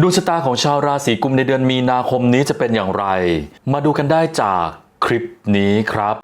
ดวงชะตาของชาวราศีกุมในเดือนมีนาคมนี้จะเป็นอย่างไร มาดูกันได้จากคลิปนี้ครับ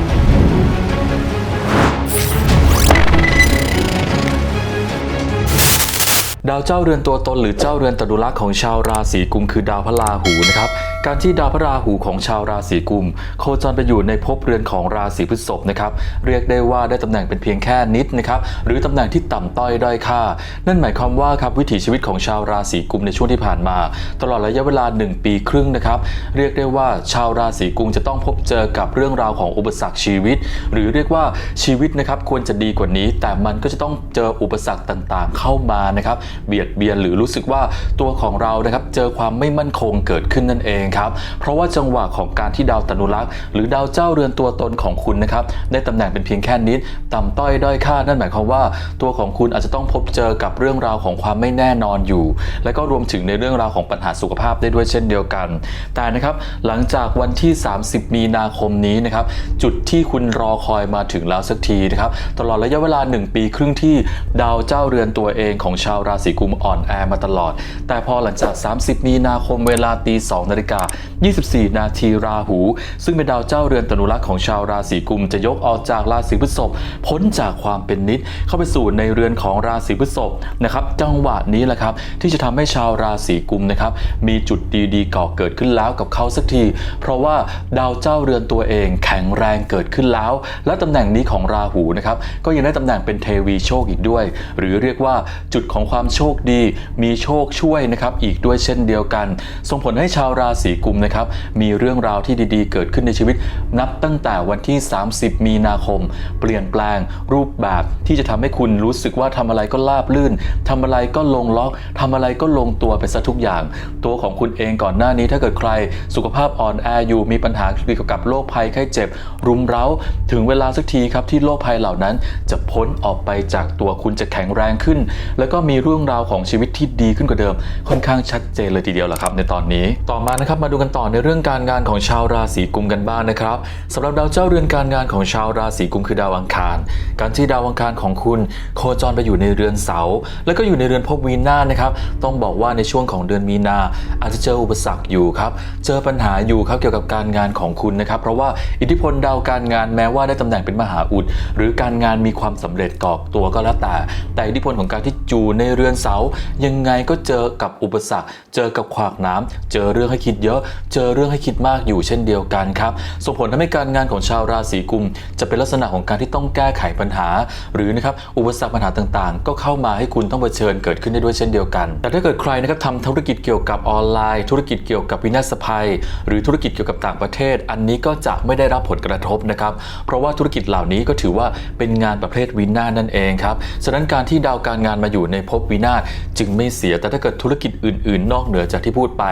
ดาวเจ้าเรือนตัวตนหรือเจ้าเรือนตดุลักษ์ของชาวราศีกุมคือดาวพระราหูนะครับ การที่ดาวพระราหูของชาวราศีกุม โคจรไปอยู่ในภพเรือนของราศีพฤษภนะครับเรียกได้ว่าได้ตำแหน่งเป็นเพียงแค่นิดนะครับหรือตำแหน่งที่ต่ำต้อยด้อยค่า นั่นหมายความว่าครับวิถีชีวิตของชาวราศีกุมในช่วงที่ผ่านมา ตลอดระยะเวลา 1 ปีครึ่งนะครับเรียกได้ว่าชาวราศีกุมจะต้องพบเจอกับเรื่องราวของอุปสรรคชีวิต หรือเรียกว่าชีวิตนะครับควรจะดีกว่านี้ แต่มันก็จะต้องเจออุปสรรคต่างๆ เข้ามานะครับเบียดเบียนหรือรู้สึกว่าตัวของเรานะครับเจอความไม่มั่นคงเกิดขึ้นนั่นเองครับ เพราะว่าจังหวะของการที่ดาวตนุรักษ์ หรือดาวเจ้าเรือนตัวตนของคุณนะครับได้ตำแหน่งเป็นเพียงแค่นิดต่ำต้อยด้อยค่านั่นหมายความว่า ตัวของคุณอาจจะต้องพบเจอกับเรื่องราวของความไม่แน่นอนอยู่ และก็รวมถึงในเรื่องราวของปัญหาสุขภาพได้ด้วยเช่นเดียวกัน แต่นะครับหลังจากวันที่ 30 มีนาคมนี้นะครับจุดที่คุณรอคอยมาถึงแล้วสักทีนะครับตลอดระยะเวลา 1 ปีครึ่งที่ดาวเจ้าเรือนตัวเองของชาวราศีกุมอ่อนแอมาตลอด แต่พอหลังจาก 30 มีนาคมเวลาตี2นาฬิกา24 นาทีราหู ซึ่งเป็นดาวเจ้าเรือนตนุรักษ์ของชาวราศีกุม จะยกออกจากราศีพฤษภพ้นจากความเป็นนิด เข้าไปสู่ในเรือนของราศีพฤษภนะครับจังหวะนี้แหละครับที่จะทำให้ชาวราศีกุมนะครับมีจุดดีๆก่อเกิดขึ้นแล้วกับเขาสักที เพราะว่าดาวเจ้าเรือนตัวเองแข็งแรงเกิดขึ้นแล้ว และตำแหน่งนี้ของราหูนะครับก็ยังได้ตำแหน่งเป็นเทวีโชคอีกด้วย หรือเรียกว่าจุดของความโชคดี มีโชคช่วยนะครับอีกด้วยเช่นเดียวกัน ส่งผลให้ชาวราศีกุมนะครับ มีเรื่องราวที่ดีๆ เกิดขึ้นในชีวิต นับตั้งแต่วันที่ 30 มีนาคม เปลี่ยนแปลงรูปแบบที่จะทำให้คุณรู้สึกว่าทำอะไรก็ราบลื่นทำอะไรก็ลงล็อกทำอะไรก็ลงตัวไปซะทุกอย่าง ตัวของคุณเองก่อนหน้านี้ถ้าเกิดใคร สุขภาพอ่อนแออยู่มีปัญหาเกี่ยวกับโรคภัยไข้เจ็บ รุมเร้า ถึงเวลาสักทีครับที่โรคภัยเหล่านั้น จะพ้นออกไปจากตัวคุณจะแข็งแรงขึ้น แล้วก็มีเรื่องราวของชีวิตที่ดีขึ้นกว่าเดิม ค่อนข้างชัดเจนเลยทีเดียวแหละครับ ในตอนนี้ต่อมานะครับมาดูกันต่อในเรื่องการงานของชาวราศีกุมกันบ้างนะครับสำหรับดาวเจ้าเรือนการงานของชาวราศีกุมคือดาวอังคาร การที่ดาวอังคารของคุณโคจรไปอยู่ในเรือนเสาร์แล้วก็อยู่ในเรือนภพวีนานะครับ ต้องบอกว่าในช่วงของเดือนมีนาอาจจะเจออุปสรรคอยู่ครับ เจอปัญหาอยู่ครับเกี่ยวกับการงานของคุณนะครับ เพราะว่าอิทธิพลดาวการงานแม้ว่าได้ตำแหน่งเป็นมหาอุด หรือการงานมีความสำเร็จกอบตัวก็แล้วแต่ แต่อิทธิพลของการที่จูในเรือนเสาร์ยังไงก็เจอกับอุปสรรค เจอกับขวากหน้ำเจอเรื่องให้คิดเยอะเจอเรื่องให้คิดมากอยู่เช่นเดียวกันครับ ส่งผลทำให้การงานของชาวราศีกุม จะเป็นลักษณะของการที่ต้องแก้ไขปัญหา หรือนะครับอุปสรรคปัญหาต่างๆ ก็เข้ามาให้คุณต้องเผชิญเกิดขึ้นได้ด้วยเช่นเดียวกัน แต่ถ้าเกิดใครนะครับทำธุรกิจเกี่ยวกับออนไลน์ ธุรกิจเกี่ยวกับวินาศภัย หรือธุรกิจเกี่ยวกับต่างประเทศ อันนี้ก็จะไม่ได้รับผลกระทบนะครับเพราะว่าธุรกิจเหล่านี้ก็ถือว่าเป็นงานประเภทวินาศนั่นเองครับฉะนั้นการที่ดาวการงานมาอยู่ในภพวินาศจึงไม่เสียแต่ถ้าเกิดธุรกิจอื่น ๆ นอกเหนือจากที่พูดไป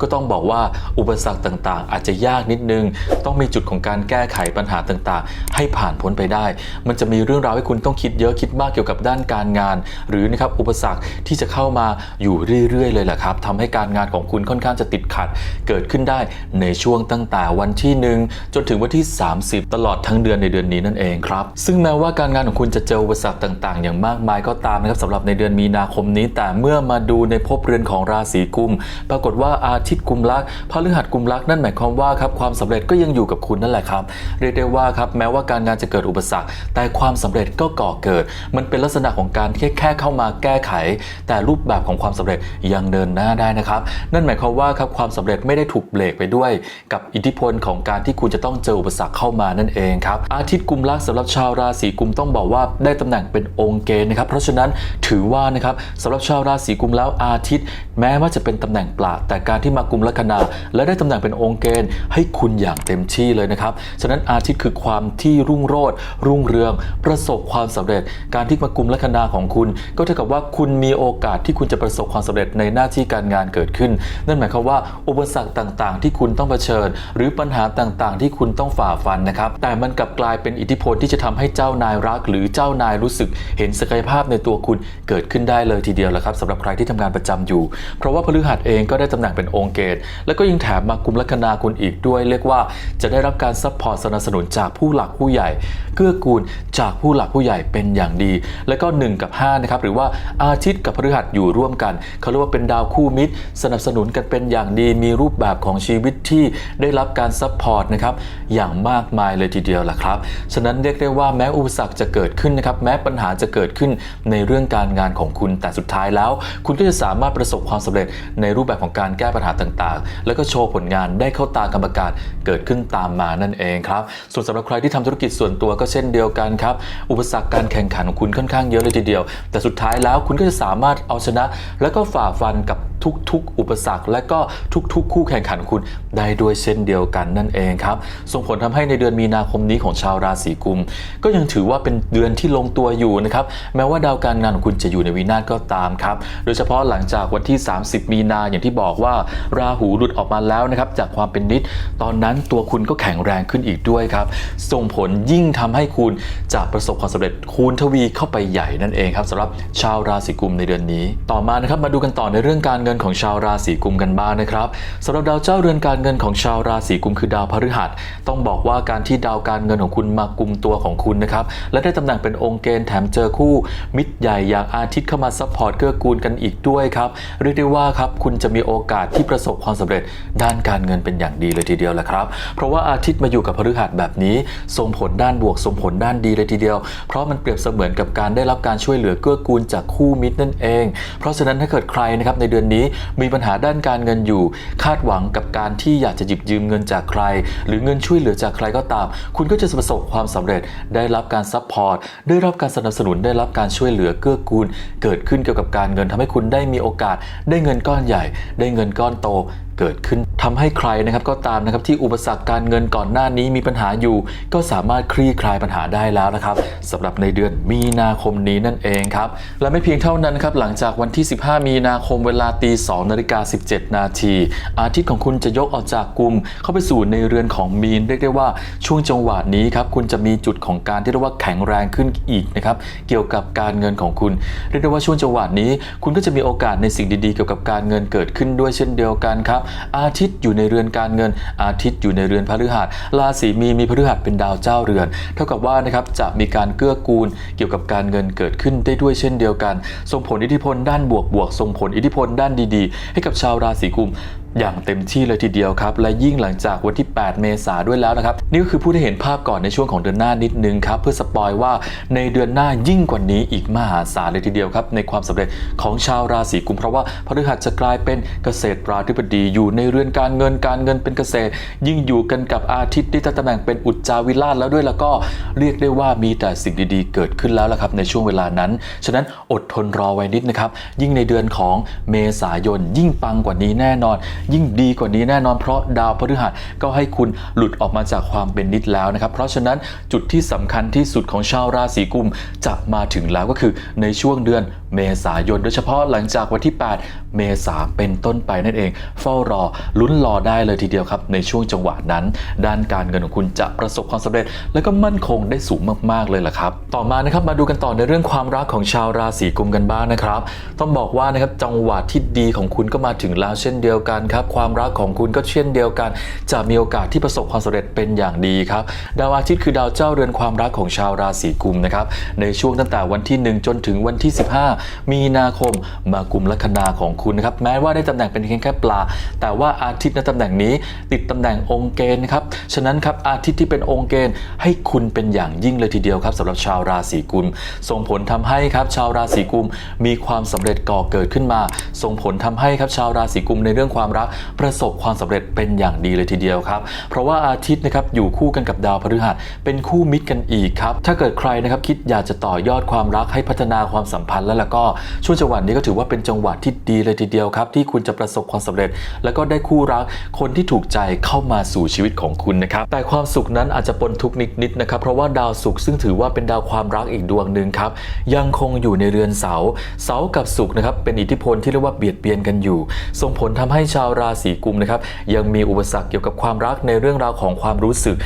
ก็ต้องบอกว่าอุปสรรคต่างๆ อาจจะยากนิดนึง ต้องมีจุดของการแก้ไขปัญหาต่างๆ ให้ผ่านพ้นไปได้ มันจะมีเรื่องราวให้คุณต้องคิดเยอะคิดมากเกี่ยวกับด้านการงาน หรือนะครับอุปสรรคที่จะเข้ามาอยู่เรื่อยๆ เลยแหละครับทำให้การงานของคุณค่อนข้างจะติดขัด เกิดขึ้นได้ในช่วงตั้งแต่วันที่หนึ่งจนถึงวันที่ 30 ตลอดทั้งเดือนในเดือนนี้นั่นเองครับซึ่งแม้ว่าการงานของคุณจะเจออุปสรรคต่าง ๆ อย่างมากมายก็ตามนะครับสำหรับในเดือนมีนาคมนี้ แต่เมื่อมาดูในภพเรือนของราศีกุม ปรากฏว่าอาทิตย์กุมลักพฤหัสกุมลักนั่นหมายความว่าครับความสำเร็จก็ยังอยู่กับคุณนั่นแหละครับเรียกได้ว่าครับแม้ว่าการงานจะเกิดอุปสรรค แต่ความสำเร็จก็ก่อเกิด มันเป็นลักษณะของการแค่แค่เข้ามาแก้ไข แต่รูปแบบของความสำเร็จยังเดินหน้าได้นะครับ นั่นหมายความว่าครับความสำเร็จไม่ได้ถูกเบรกไปด้วย กับอิทธิพลของการที่คุณจะต้องเจออุปสรรคเข้ามานั่นเองครับอาทิตย์กุมลักสำหรับชาวราศีกุมต้องบอกว่าได้ตำแหน่งเป็นองค์เกณฑ์นะครับ เพราะฉะนั้นถือว่านะครับสำหรับชาวราศีกุมแล้วอาทิตย์ แม้ว่าจะเป็นตำแหน่งปลาแต่การที่มากุมลัคนาและได้ตำแหน่งเป็นองค์เกณฑ์ให้คุณอย่างเต็มที่เลยนะครับ ฉะนั้นอาทิตย์คือความที่รุ่งโรจน์รุ่งเรือง ประสบความสำเร็จ การที่มากุมลัคนาของคุณ ก็เท่ากับว่าคุณมีโอกาสที่คุณจะประสบความสำเร็จในหน้าที่การงานเกิดขึ้น นั่นหมายความว่าอุปสรรคต่างๆ ที่คุณต้องเผชิญ หรือปัญหาต่างๆ ที่คุณต้องฝ่าฟันนะครับ แต่มันกลับกลายเป็นอิทธิพลที่จะทำให้เจ้านายรัก หรือเจ้านายรู้สึก เห็นศักยภาพในตัวคุณเกิดขึ้นได้เลยทีเดียวแหละครับสำหรับใครที่ทำงานประจำอยู่ เพราะว่าพฤหัสเองก็ได้ตำแหน่งเป็นองค์เกตและแล้วก็ยังแถมมากุมลัคนาคุณอีกด้วย เรียกว่าจะได้รับการซัพพอร์ตสนับสนุนจากผู้หลักผู้ใหญ่ เกื้อกูลจากผู้หลักผู้ใหญ่เป็นอย่างดี แล้วก็ 1 กับ5นะครับหรือว่าอาทิตย์กับพฤหัสอยู่ร่วมกันเขาเรียกว่าเป็นดาวคู่มิตร สนับสนุนกันเป็นอย่างดี มีรูปแบบของชีวิตที่ได้รับการซัพพอร์ตนะครับอย่างมากมายเลยทีเดียวล่ะครับฉะนั้นเรียกได้ว่าแม้อุปสรรคจะเกิดขึ้นนะครับแม้ปัญหาจะเกิดขึ้นในเรื่องการงานของคุณแต่สุดท้ายแล้ว คุณก็จะสามารถประสบความสำเร็จในรูปแบบของการแก้ปัญหาต่างๆแล้วก็โชว์ผลงานได้เข้าตากรรมการเกิดขึ้นตามมานั่นเองครับ ส่วนสำหรับใครที่ทำธุรกิจส่วนตัวก็เช่นเดียวกันครับ อุปสรรคการแข่งขันของคุณค่อนข้างเยอะเลยทีเดียว แต่สุดท้ายแล้วคุณก็จะสามารถเอาชนะ แล้วก็ฝ่าฟันกับ ทุกๆ อุปสรรค และก็ทุกๆ คู่แข่งขันของคุณได้ด้วยเช่นเดียวกันนั่นเองครับ ส่งผลทำให้ในเดือนมีนาคมนี้ของชาวราศีกุม ก็ยังถือว่าเป็นเดือนที่ลงตัวอยู่นะครับ แม้ว่าดาวการงานของคุณจะอยู่ในวินาศก็ตามครับ โดยเฉพาะหลังจากวันที่ 30 มีนาอย่างที่บอกว่าราหูหลุดออกมาแล้วนะครับจากความเป็นนิด ตอนนั้นตัวคุณก็แข็งแรงขึ้นอีกด้วยครับ ส่งผลยิ่งทำให้คุณจะประสบความสำเร็จคูณทวีเข้าไปใหญ่นั่นเองครับสำหรับชาวราศีกุมในเดือนนี้ ต่อมานะครับมาดูกันต่อในเรื่องการเงินของชาวราศีกุมกันบ้างนะครับสำหรับดาวเจ้าเรือนการเงินของชาวราศีกุมคือดาวพฤหัส ต้องบอกว่าการที่ดาวการเงินของคุณมากุมตัวของคุณนะครับและได้ตำแหน่งเป็นองค์เกณฑ์แถมเจอคู่ มิตรใหญ่อย่างอาทิตย์เข้ามาซัพพอร์ตเกื้อกูลกันอีกด้วยครับเรียกได้ว่าครับคุณจะมีโอกาสที่ประสบความสำเร็จด้านการเงินเป็นอย่างดีเลยทีเดียวแหละครับ เพราะว่าอาทิตย์มาอยู่กับพฤหัสแบบนี้ส่งผลด้านบวกส่งผลด้านดีเลยทีเดียว เพราะมันเปรียบเสมือนกับการได้รับการช่วยเหลือเกื้อกูลจากคู่มิตรนั่นเอง เพราะฉะนั้นถ้าเกิดใครนะครับในเดือนนี้มีปัญหาด้านการเงินอยู่ คาดหวังกับการที่อยากจะหยิบยืมเงินจากใคร หรือเงินช่วยเหลือจากใครก็ตาม คุณก็จะประสบความสำเร็จ ได้รับการซัพพอร์ต ได้รับการสนับสนุน ได้รับการช่วยเหลือเกื้อกูล เกิดขึ้นเกี่ยวกับการเงินทำให้คุณได้มีโอกาส ได้เงินก้อนใหญ่ ได้เงินก้อนโต เกิดขึ้นทำให้ใครนะครับก็ตามนะครับที่อุปสรรคการเงินก่อนหน้านี้มีปัญหาอยู่ ก็สามารถคลี่คลายปัญหาได้แล้วนะครับสำหรับในเดือนมีนาคมนี้นั่นเองครับและไม่เพียงเท่านั้นครับหลังจากวันที่ 15 มีนาคมเวลาตี2นาฬิกา17 นาทีอาทิตย์ของคุณจะยกออกจากกลุ่ม เข้าไปสู่ในเรือนของมีนเรียกได้ว่าช่วงจังหวะนี้ครับคุณจะมีจุดของการที่เรียกว่าแข็งแรงขึ้นอีกนะครับเกี่ยวกับการเงินของคุณ เรียกได้ว่าช่วงจังหวะนี้ คุณก็จะมีโอกาสในสิ่งดีๆ เกี่ยวกับการเงินเกิดขึ้นด้วยเช่นเดียวกันครับอาทิตย์อยู่ในเรือนการเงิน อาทิตย์อยู่ในเรือนพฤหัสราศีมีมีพฤหัสเป็นดาวเจ้าเรือน เท่ากับว่านะครับจะมีการเกื้อกูลเกี่ยวกับการเงินเกิดขึ้นได้ด้วยเช่นเดียวกัน ส่งผลอิทธิพลด้านบวกบวกส่งผลอิทธิพลด้านดีๆ ให้กับชาวราศีกุม อย่างเต็มที่เลยทีเดียวครับ และยิ่งหลังจากวันที่ 8 เมษาด้วยแล้วนะครับ นี่ก็คือผู้ที่เห็นภาพก่อนในช่วงของเดือนหน้านิดนึงครับ เพื่อสปอยว่าในเดือนหน้ายิ่งกว่านี้อีกมหาศาลเลยทีเดียวครับ ในความสำเร็จของชาวราศีกุมเพราะว่าพฤหัสจะกลายเป็นเกษตราธิบดีอยู่ในเรือนการเงินการเงินเป็นเกษตร ยิ่งอยู่กันกับอาทิตย์ที่ตำแหน่งเป็นอุจจาวิราชแล้วด้วยแล้วก็เรียกได้ว่ามีแต่สิ่งดีๆ เกิดขึ้นแล้วละครับในช่วงเวลานั้น ฉะนั้นอดทนรอไว้นิดนะครับยิ่งในเดือนของเมษายนยิ่งปังกว่านี้แน่นอนยิ่งดีกว่านี้แน่นอนเพราะดาวพฤหัสก็ให้คุณหลุดออกมาจากความเป็นนิดแล้วนะครับ เพราะฉะนั้นจุดที่สำคัญที่สุดของชาวราศีกุมจะมาถึงแล้วก็คือในช่วงเดือนเมษายน โดยเฉพาะหลังจากวันที่ 8 เมษาเป็นต้นไปนั่นเอง เฝ้ารอลุ้นรอได้เลยทีเดียวครับ ในช่วงจังหวะนั้น ด้านการเงินของคุณจะประสบความสำเร็จ และก็มั่นคงได้สูงมากๆเลยล่ะครับ ต่อมานะครับมาดูกันต่อในเรื่องความรักของชาวราศีกุมกันบ้างนะครับ ต้องบอกว่านะครับจังหวะที่ดีของคุณก็มาถึงแล้วเช่นเดียวกันครับความรักของคุณก็เช่นเดียวกัน จะมีโอกาสที่ประสบความสำเร็จเป็นอย่างดีครับดาวอาทิตย์คือดาวเจ้าเรือนความรักของชาวราศีกุมนะครับในช่วงตั้งแต่วันที่ 1 จนถึงวันที่ 15 มีนาคมมากุมลัคนาของคุณนะครับแม้ว่าได้ตำแหน่งเป็นเพียงแค่ปลา แต่ว่าอาทิตย์ในตำแหน่งนี้ ติดตำแหน่งองค์เกณฑ์นครับฉะนั้นครับอาทิตย์ที่เป็นองค์เกณฑ์ให้คุณเป็นอย่างยิ่งเลยทีเดียวครับสำหรับชาวราศีกุม ส่งผลทำให้ครับชาวราศีกุมมีความสำเร็จก่อเกิดขึ้นมา ส่งผลทำให้ครับชาวราศีกุมในเรื่องความรักประสบความสำเร็จเป็นอย่างดีเลยทีเดียวครับ เพราะว่าอาทิตย์นะครับอยู่คู่กันกับดาวพฤหัสเป็นคู่มิตรกันอีกครับถ้าเกิดใครนะครับคิดอยากจะต่อยอดความรักให้พัฒนาความสัมพันธ์แล้วล่ะก็ช่วงจังหวะนี้ก็ถือว่าเป็นจังหวะที่ดีเลยทีเดียวครับ ที่คุณจะประสบความสำเร็จ แล้วก็ได้คู่รักคนที่ถูกใจเข้ามาสู่ชีวิตของคุณนะครับแต่ความสุขนั้นอาจจะปนทุกนิดๆนะครับเพราะว่าดาวศุกร์ซึ่งถือว่าเป็นดาวความรักอีกดวงหนึ่งครับยังคงอยู่ในเรือนเสาเสากับศุกร์นะครับเป็นอิทธิพลที่เรียกว่าเบียดเบียนกันอยู่ ส่งผลทำให้ชาวราศีกุมนะครับยังมีอุปสรรคเกี่ยวกับความรักในเรื่องราวของความรู้สึก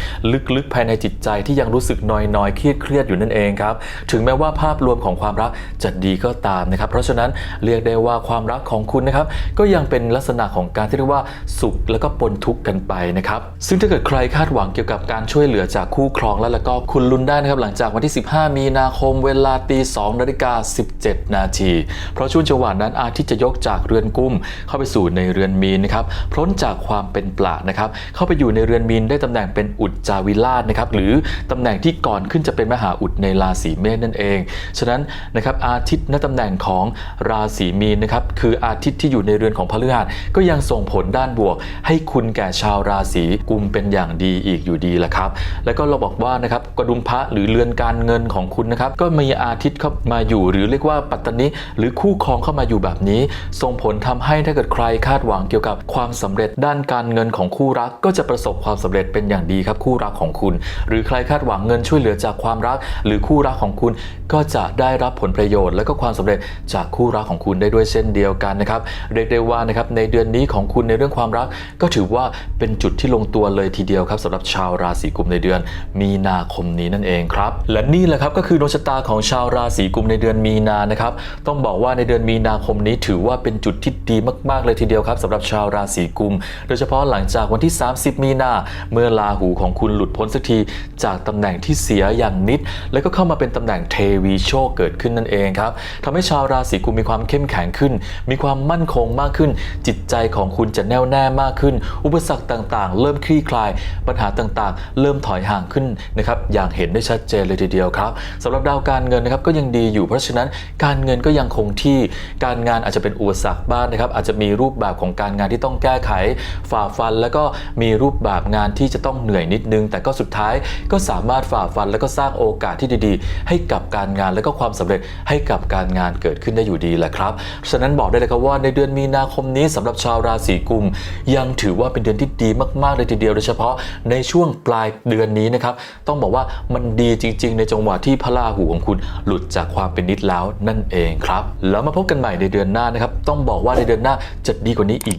ลึกๆภายในจิตใจที่ยังรู้สึกนอยๆเครียดๆอยู่นั่นเองครับถึงแม้ว่าภาพรวมของความรักจะดีก็ตามนะครับ เพราะฉะนั้นเรียกได้ว่าความรักของคุณนะครับก็ยังเป็นลักษณะของการที่เรียกว่าสุขแล้วก็ปนทุกข์กันไปนะครับซึ่งถ้าเกิดใครคาดหวังเกี่ยวกับการช่วยเหลือจากคู่ครองแล้วแล้วก็คุณลุ้นได้นะครับหลังจากวันที่ 15 มีนาคมเวลาตี2นาฬิกา17 นาที เพราะช่วงจังหวะนั้นอาทิตย์จะยกจากเรือนกุ้มเข้าไปสู่ในเรือนมีนนะครับพ้นจากความเป็นปลานะครับเข้าไปอยู่ในเรือนมีนได้ตำแหน่งเป็นอุจจาวิราชนะครับหรือตำแหน่งที่ก่อนขึ้นจะเป็นมหาอุดในราศีเมษนั่นเอง ฉะนั้นนะครับอาทิตย์ณตำแหน่งของราศีมีนนะครับคืออาทิตย์ที่อยู่ในเรือนของพฤหัสก็ยังส่งผลด้านบวก ให้คุณแก่ชาวราศีกุมเป็นอย่างดีอีกอยู่ดีแหละครับ แล้วก็เราบอกว่านะครับกระดุมพระหรือเรือนการเงินของคุณนะครับก็มีอาทิตย์เข้ามาอยู่ หรือเรียกว่าปัตตนิหรือคู่ครองเข้ามาอยู่แบบนี้ ส่งผลทำให้ถ้าเกิดใครคาดหวังเกี่ยวกับความสำเร็จด้านการเงินของคู่รัก ก็จะประสบความสำเร็จเป็นอย่างดีครับคู่รักของคุณ หรือใครคาดหวังเงินช่วยเหลือจากความรัก หรือคู่รักของคุณก็จะได้รับผลประโยชน์ และก็ความสำเร็จจากคู่รักของคุณได้ด้วยเช่นเดียวกันนะครับเรียกได้ว่านะครับในเดือนนี้ของคุณในเรื่องความรัก ก็ถือว่าเป็นจุดที่ลงตัวเลยทีเดียวครับสำหรับชาวราศีกุมในเดือน มีนาคมนี้นั่นเองครับ และนี่แหละครับก็คือดวงชะตาของชาวราศีกุมในเดือนมีนานะครับต้องบอกว่าในเดือนมีนาคมนี้ถือว่าเป็นจุดที่ดีมาก ๆเลยทีเดียวครับสำหรับชาวราศีกุม โดยเฉพาะหลังจากวันที่ 30 มีนาเมื่อราหูของคุณหลุดพ้นสักทีจากตำแหน่งที่เสียอย่างนิด แล้วก็เข้ามาเป็นตำแหน่งเทวีโชคเกิดขึ้นนั่นเองครับทำให้ชาวราศีกุมมีความเข้มแข็งขึ้น มีความมั่นคงมากขึ้น จิตใจของคุณจะแน่วแน่มากขึ้น อุปสรรคต่างๆ เริ่มคลี่คลาย ปัญหาต่างๆ เริ่มถอยห่างขึ้นนะครับอย่างเห็นได้ชัดเจนเลยทีเดียวครับสำหรับดาวการเงินนะครับก็ยังดีอยู่เพราะฉะนั้นการเงินก็ยังคงที่การงานอาจจะเป็นอุปสรรคบ้างนะครับอาจจะมีรูปแบบของการงานที่ต้องแก้ไขฝ่าฟัน แล้วก็มีรูปแบบงานที่จะต้องเหนื่อยนิดนึง แต่ก็สุดท้ายก็สามารถฝ่าฟันแล้วก็สร้างโอกาสที่ดีๆ ให้กับการงานและก็ความสำเร็จให้กับการงานเกิดขึ้นได้อยู่ดีแหละครับฉะนั้นบอกได้เลยครับว่าในเดือนมีนาคมนี้สำหรับชาวราศีกุม ยังถือว่าเป็นเดือนที่ดีมากๆเลยทีเดียวโดยเฉพาะในช่วงปลายเดือนนี้นะครับต้องบอกว่ามันดีจริง ๆ ในจังหวะที่พระราหูของคุณหลุดจากความเป็นนิดแล้วนั่นเองครับแล้วมาพบกันใหม่ในเดือนหน้านะครับต้องบอกว่าในเดือนหน้าจะดีกว่านี้อีก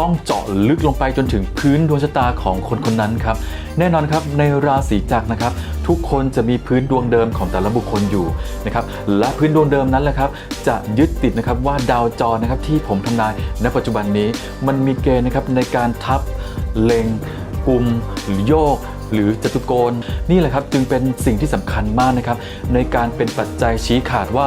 ต้องเจาะลึกลงไปจนถึงพื้นดวงชะตาของคนคนนั้นครับ แน่นอนครับในราศีจักรนะครับ ทุกคนจะมีพื้นดวงเดิมของแต่ละบุคคลอยู่นะครับ และพื้นดวงเดิมนั้นแหละครับ จะยึดติดนะครับว่าดาวจรนะครับที่ผมทำนายณปัจจุบันนี้มันมีเกณฑ์นะครับในการทับเล็งกลุ่มหรือโยกหรือจตุโกณนี่แหละครับจึงเป็นสิ่งที่สำคัญมากนะครับ ในการเป็นปัจจัยชี้ขาดว่า